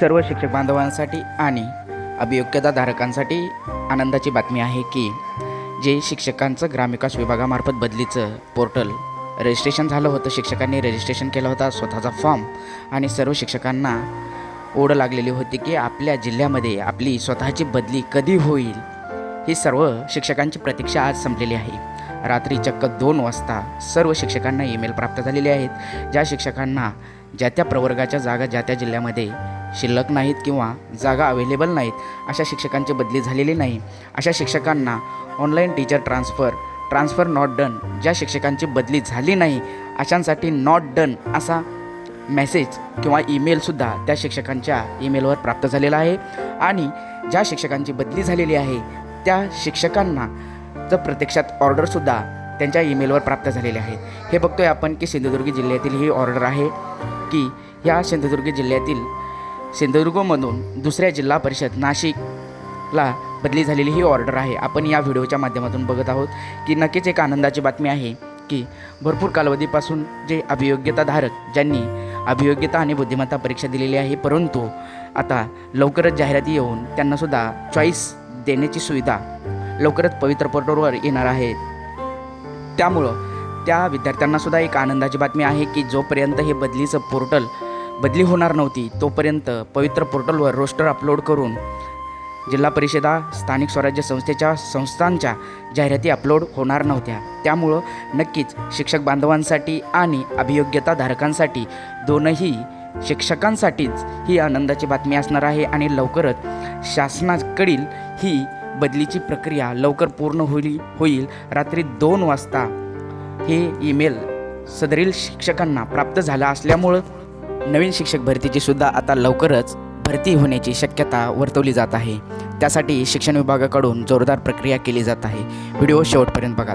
सर्व शिक्षक बांधवांसाठी आणि अभियोग्यताधारकांसाठी आनंदाची बातमी आहे की जे शिक्षकांचं ग्रामविकास विभागामार्फत बदलीचं पोर्टल रजिस्ट्रेशन झालं होतं शिक्षकांनी रजिस्ट्रेशन केलं होता स्वतःचा फॉर्म आणि सर्व शिक्षकांना ओढ लागलेली होती की आपल्या जिल्ह्यामध्ये आपली स्वतःची बदली कधी होईल ही सर्व शिक्षकांची प्रतीक्षा आज संपलेली आहे. रात्री चक्क दोन वाजता सर्व शिक्षकांना ईमेल प्राप्त झालेले आहेत ज्या शिक्षकांना ज्या त्या प्रवर्गाच्या जागा ज्या त्या जिल्ह्यामध्ये शिल्लक नाहीत किंवा जागा अवेलेबल नाहीत अशा शिक्षकांची बदली झालेली नाही. अशा शिक्षकांना online teacher transfer transfer not done ज्या शिक्षकांची बदली झाली नाही अशांसाठी नॉट डन असा मेसेज किंवा ईमेलसुद्धा त्या शिक्षकांच्या ईमेलवर प्राप्त झालेला आहे. आणि ज्या शिक्षकांची बदली झालेली आहे त्या शिक्षकांना तर प्रत्यक्षात ऑर्डरसुद्धा त्यांच्या ईमेलवर प्राप्त झालेले आहेत. हे बघतोय आपण की सिंधुदुर्ग जिल्ह्यातील ही ऑर्डर आहे की या सिंधुदुर्ग जिल्ह्यातील सिंधुदुर्गमधून दुसऱ्या जिल्हा परिषद नाशिकला बदली झालेली ही ऑर्डर आहे. आपण या व्हिडिओच्या माध्यमातून बघत आहोत की नक्कीच एक आनंदाची बातमी आहे की भरपूर कालावधीपासून जे अभियोग्यताधारक ज्यांनी अभियोग्यता आणि बुद्धिमत्ता परीक्षा दिलेली आहे परंतु आता लवकरच जाहिराती येऊन त्यांनासुद्धा चॉईस देण्याची सुविधा लवकरच पवित्र पोर्टलवर येणार आहे. त्यामुळं त्या विद्यार्थ्यांनासुद्धा एक आनंदाची बातमी आहे की जोपर्यंत हे बदलीचं पोर्टल बदली होणार नव्हती. तोपर्यंत पवित्र पोर्टलवर रोस्टर अपलोड करून जिल्हा परिषदा स्थानिक स्वराज्य संस्थेच्या संस्थांच्या जाहिराती अपलोड होणार नव्हत्या. त्यामुळं नक्कीच शिक्षक बांधवांसाठी आणि अभियोग्यताधारकांसाठी दोनही शिक्षकांसाठीच ही आनंदाची बातमी असणार आहे आणि लवकरच शासनाकडील ही बदलीची प्रक्रिया लवकर पूर्ण होईल होईल. रात्री दोन वाजता हे ईमेल सदरील शिक्षकांना प्राप्त झालं असल्यामुळं नवीन शिक्षक भरतीची सुद्धा आता लवकरच भरती होण्याची शक्यता वर्तवली जात आहे. त्यासाठी शिक्षण विभागाकडून जोरदार प्रक्रिया केली जात आहे. व्हिडिओ शेवटपर्यंत बघा.